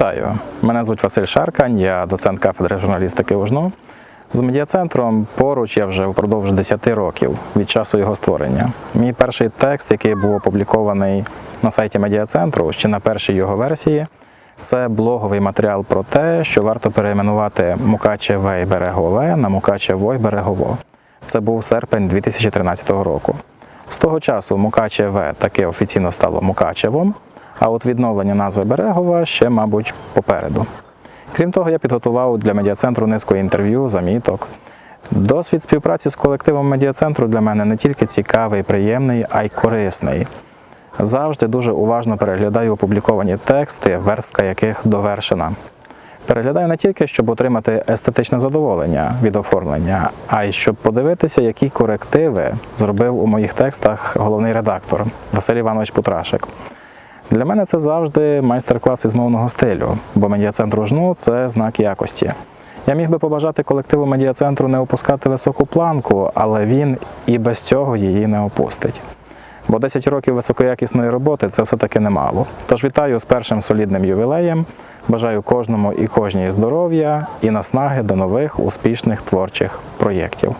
Вітаю! Мене звуть Василь Шаркань, я доцент кафедри журналістики УЖНУ. З медіацентром поруч я вже впродовж 10 років від часу його створення. Мій перший текст, який був опублікований на сайті медіацентру, ще на першій його версії, це блоговий матеріал про те, що варто перейменувати Мукачеве і Берегове на Мукачево і Берегово. Це був серпень 2013 року. З того часу Мукачеве таки офіційно стало Мукачевом, а от відновлення назви Берегова ще, мабуть, попереду. Крім того, я підготував для медіацентру низку інтерв'ю, заміток. Досвід співпраці з колективом медіацентру для мене не тільки цікавий, приємний, а й корисний. Завжди дуже уважно переглядаю опубліковані тексти, верстка яких довершена. Переглядаю не тільки, щоб отримати естетичне задоволення від оформлення, а й щоб подивитися, які корективи зробив у моїх текстах головний редактор Василь Іванович Путрашик. Для мене це завжди майстер-клас із мовного стилю, бо медіацентр УЖНУ – це знак якості. Я міг би побажати колективу медіацентру не опускати високу планку, але він і без цього її не опустить. Бо 10 років високоякісної роботи це все-таки немало. Тож вітаю з першим солідним ювілеєм. Бажаю кожному і кожній здоров'я і наснаги до нових успішних творчих проєктів.